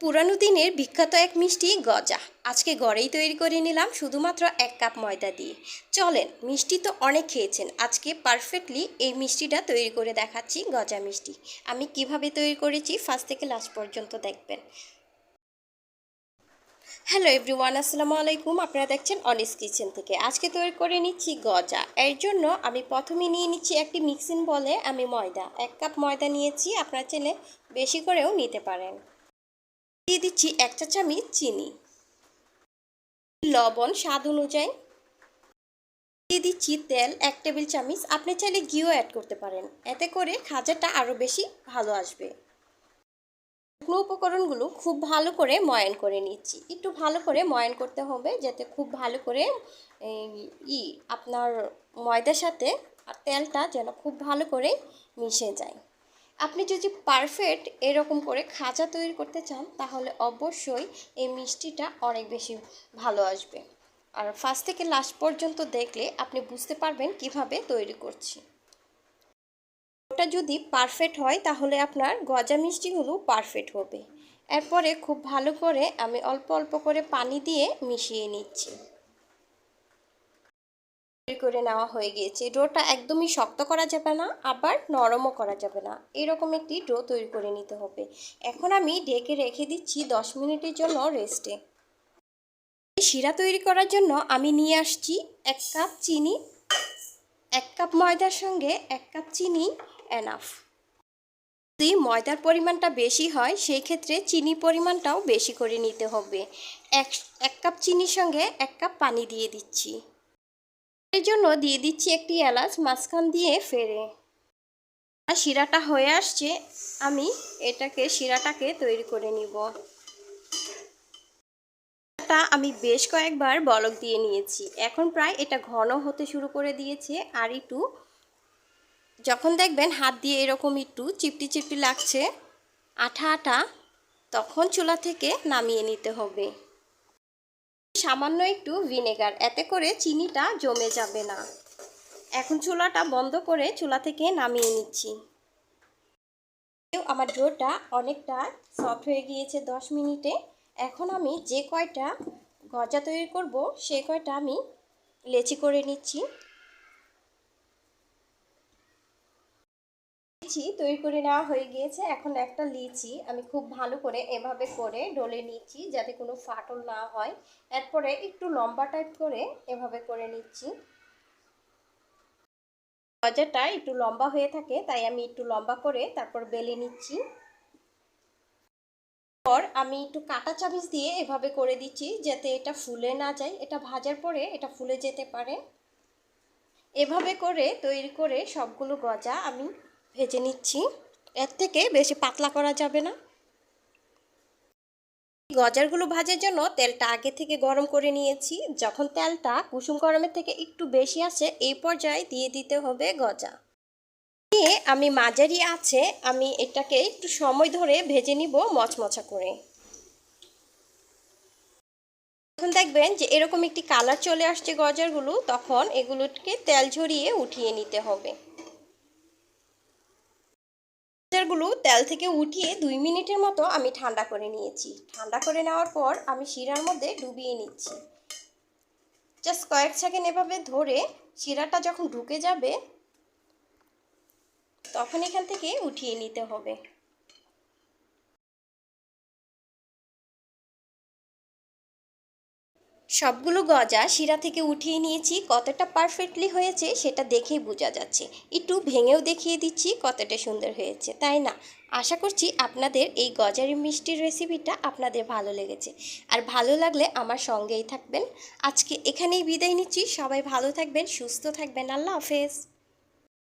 পুরানো দিনের বিখ্যাত এক মিষ্টি গজা। আজকে গড়েই তৈরি করে নিলাম শুধুমাত্র এক কাপ ময়দা দিয়ে। চলেন, মিষ্টি তো অনেক খেয়েছেন, আজকে পারফেক্টলি এই মিষ্টিটা তৈরি করে দেখাচ্ছি গজা মিষ্টি। আমি কীভাবে তৈরি করেছি ফার্স্ট থেকে লাস্ট পর্যন্ত দেখবেন। হ্যালো এভরিওয়ান আসসালামু আলাইকুম। আপনারা দেখছেন অনিস কিচেন থেকে। আজকে তৈরি করে নিচ্ছি গজা। এর জন্য আমি প্রথমে নিয়ে নিচ্ছি একটি মিক্সিং বলে আমি ময়দা। এক কাপ ময়দা নিয়েছি, আপনারা চাইলে বেশি করেও নিতে পারেন। দিয়ে দিচ্ছি এক চা চামচ চিনি। লবণ স্বাদ অনুযায়ী দিয়ে দিচ্ছি তেল এক টেবিল চামচ। আপনি চাইলে ঘিও অ্যাড করতে পারেন। এতে করে খাজাটা আরও বেশি ভালো আসবে। শুকনো উপকরণগুলো খুব ভালো করে ময়ান করে নিচ্ছি। একটু ভালো করে ময়ান করতে হবে যাতে খুব ভালো করে ই, আপনার ময়দার সাথে তেলটা যেন খুব ভালো করে মিশে যায়। আপনি যদি পারফেক্ট এরকম করে খাঁচা তৈরি করতে চান, তাহলে অবশ্যই এই মিষ্টিটা অনেক বেশি ভালো আসবে। আর ফার্স্ট থেকে লাস্ট পর্যন্ত দেখলে আপনি বুঝতে পারবেন কীভাবে তৈরি করছি। ওটা যদি পারফেক্ট হয়, তাহলে আপনার গজা মিষ্টিগুলো পারফেক্ট হবে। এরপরে খুব ভালো করে আমি অল্প অল্প করে পানি দিয়ে মিশিয়ে নিচ্ছি। তৈরি করে নেওয়া হয়ে গিয়েছে। ডোটা একদমই শক্ত করা যাবে না, আবার নরমও করা যাবে না। এরকম একটি ডো তৈরি করে নিতে হবে। এখন আমি ঢেকে রেখে দিচ্ছি দশ মিনিটের জন্য রেস্টে। শিরা তৈরি করার জন্য আমি নিয়ে আসছি এক কাপ চিনি, এক কাপ ময়দার সঙ্গে এক কাপ চিনি, এনাফ। যদি ময়দার পরিমাণটা বেশি হয়, সেই ক্ষেত্রে চিনি পরিমাণটাও বেশি করে নিতে হবে। এক এক কাপ চিনির সঙ্গে এক কাপ পানি দিয়ে দিচ্ছি। এর জন্য দিয়ে দিচ্ছি একটি এলাচ মাঝখান দিয়ে ফেরে। আর শিরাটা হয়ে আসছে, আমি এটাকে, শিরাটাকে তৈরি করে নিব। টা আমি বেশ কয়েকবার বলক দিয়ে নিয়েছি। এখন প্রায় এটা ঘন হতে শুরু করে দিয়েছে, আর একটু, যখন দেখবেন হাত দিয়ে এরকম একটু চিপটি চিপটি লাগছে, আঠা আঠা, তখন চুলা থেকে নামিয়ে নিতে হবে। সামান্য একটু ভিনেগার, এতে করে চিনিটা জমে যাবে না। এখন চুলাটা বন্ধ করে চুলা থেকে নামিয়ে নিচ্ছি। আমার ডোটা অনেকটা সফট হয়ে গিয়েছে দশ মিনিটে। এখন আমি যে কয়টা গজা তৈরি করব, সে কয়টা আমি লেচি করে নিচ্ছি। লিচি তৈরি করে নেওয়া হয়ে গিয়েছে। এখন একটা লিচি আমি খুব ভালো করে এভাবে করে ডলে নিচ্ছি যাতে কোনো ফাটল না হয়। এরপরে একটু লম্বা টাইপ করে এভাবে করে নিচ্ছি। গজাটা একটু লম্বা হয়ে থাকে, তাই আমি একটু লম্বা করে তারপর বেলে নিচ্ছি। পর আমি একটু কাটা চামিচ দিয়ে এভাবে করে দিচ্ছি যাতে এটা ফুলে না যায়। এটা ভাজার পরে এটা ফুলে যেতে পারে। এভাবে করে তৈরি করে সবগুলো গজা আমি ভেজে নিচ্ছি। এর থেকে বেশি পাতলা করা যাবে না। গজারগুলো ভাজার জন্য তেলটা আগে থেকে গরম করে নিয়েছি। যখন তেলটা কুসুম গরমের থেকে একটু বেশি আসে এই পর্যায়ে দিয়ে দিতে হবে গজা। দিয়ে আমি মাঝারি আছে, আমি এটাকে একটু সময় ধরে ভেজে নিব মচমচা করে। যখন দেখবেন যে এরকম একটি কালার চলে আসছে গজারগুলো, তখন এগুলোকে তেল ঝরিয়ে উঠিয়ে নিতে হবে। গজারগুলো তেল থেকে উঠিয়ে দুই মিনিটের মতো আমি ঠান্ডা করে নিয়েছি। ঠান্ডা করে নেওয়ার পর আমি শিরার মধ্যে ডুবিয়ে নিচ্ছি। জাস্ট কয়েক সেকেন্ড এভাবে ধরে শিরাটা যখন ঢুকে যাবে, তখন এখান থেকে উঠিয়ে নিতে হবে। সবগুলো গজা শিরা থেকে উঠিয়ে নিয়েছি। কতটা পারফেক্টলি হয়েছে সেটা দেখেই বোঝা যাচ্ছে। একটু ভেঙেও দেখিয়ে দিচ্ছি কতটা সুন্দর হয়েছে, তাই না? আশা করছি আপনাদের এই গজারি মিষ্টির রেসিপিটা আপনাদের ভালো লেগেছে। আর ভালো লাগলে আমার সঙ্গেই থাকবেন। আজকে এখানেই বিদায় নিচ্ছি। সবাই ভালো থাকবেন, সুস্থ থাকবেন। আল্লাহ হাফেজ।